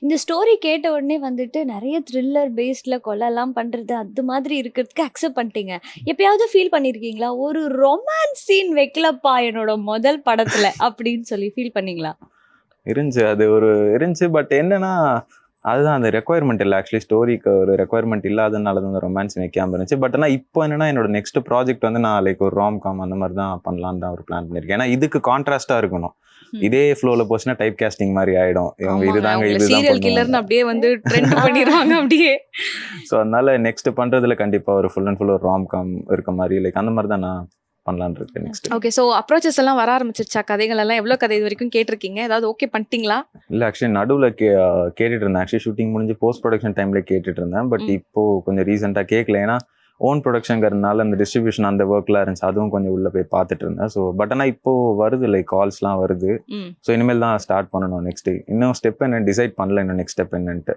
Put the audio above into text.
இந்த ஸ்டோரி கேட்ட உடனே வந்துட்டு நிறைய த்ரில்லர் பேஸ்டில் கொலைலாம் பண்ணுறது அது மாதிரி இருக்கிறதுக்கு அக்செப்ட் பண்ணிட்டீங்க. எப்பயாவது ஃபீல் பண்ணியிருக்கீங்களா ஒரு ரொமான்ஸ் சீன் வைக்கலப்பா என்னோட முதல் படத்தில் அப்படின்னு சொல்லி ஃபீல் பண்ணீங்களா? இருந்துச்சு. அது ஒரு இருந்துச்சு. பட் என்னன்னா அதுதான் அந்த ரெக்குவயர்மெண்ட் இல்லை. ஆக்சுவலி ஸ்டோரிக்கு ஒரு ரெக்குவயர்மெண்ட் இல்லாதனால தான் அந்த ரொமான்ஸ் வைக்காம இருந்துச்சு. பட் ஆனால் இப்போ என்னன்னா என்னோட நெக்ஸ்ட் ப்ராஜெக்ட் வந்து நான் லைக் ஒரு ராம் காம் அந்த மாதிரி தான் பண்ணலான்னு தான் ஒரு பிளான் பண்ணியிருக்கேன் ஏன்னா இதுக்கு கான்ட்ராஸ்டாக இருக்கணும். இதே ஃப்ளோவில் போச்சுன்னா டைப் கேஸ்டிங் மாதிரி ஆயிடும். இவங்க இதுதாங்க சீரியல் இதுதான் கில்லர்னு அப்படியே வந்து ட்ரெண்ட் பண்ணிடுவாங்க அப்படியே. ஸோ அதனால நெக்ஸ்ட் பண்றதுல கண்டிப்பா ஒரு ஃபுல் அண்ட் ஃபுல் ஒரு ராம் காம் இருக்க மாதிரி லைக் அந்த மாதிரி தான் நான் பண்ணலான்னு இருக்கேன் நெக்ஸ்ட் ஓகே ஸோ அப்ரோச்சஸ் எல்லாம் வர ஆரம்பிச்சிருச்சா? கதைகள் எல்லாம் எவ்வளவு கதை இது வரைக்கும் கேட்டிருக்கீங்க? ஏதாவது ஓகே பண்ணிட்டீங்களா? இல்ல ஆக்சுவலி நடுவில் கே கேட்டுட்டு இருந்தேன் ஆக்சுவலி ஷூட்டிங் முடிஞ்சு போஸ்ட் ப்ரொடக்ஷன் டைம்ல கேட்டுட்டு இருந்தேன் பட். இப்போ கொஞ்சம் ரீசெண்டாக கேட்கல ஏன்னா ஓன் ப்ரொடக்ஷன்ங்கிறதுனால அந்த டிஸ்ட்ரிபியூஷன் அந்த ஒர்க்லாம் இருந்துச்சு. அதுவும் கொஞ்சம் உள்ள போய் பார்த்துட்டு இருந்தேன் ஸோ பட் ஆனால் இப்போ வருது லைக் கால்ஸ்லாம் வருது. ஸோ இனிமேல் தான் ஸ்டார்ட் பண்ணணும் நெக்ஸ்ட் இன்னும் ஸ்டெப் என்ன டிசைட் பண்ணல இன்னும் நெக்ஸ்ட் ஸ்டெப் என்னன்ட்டு.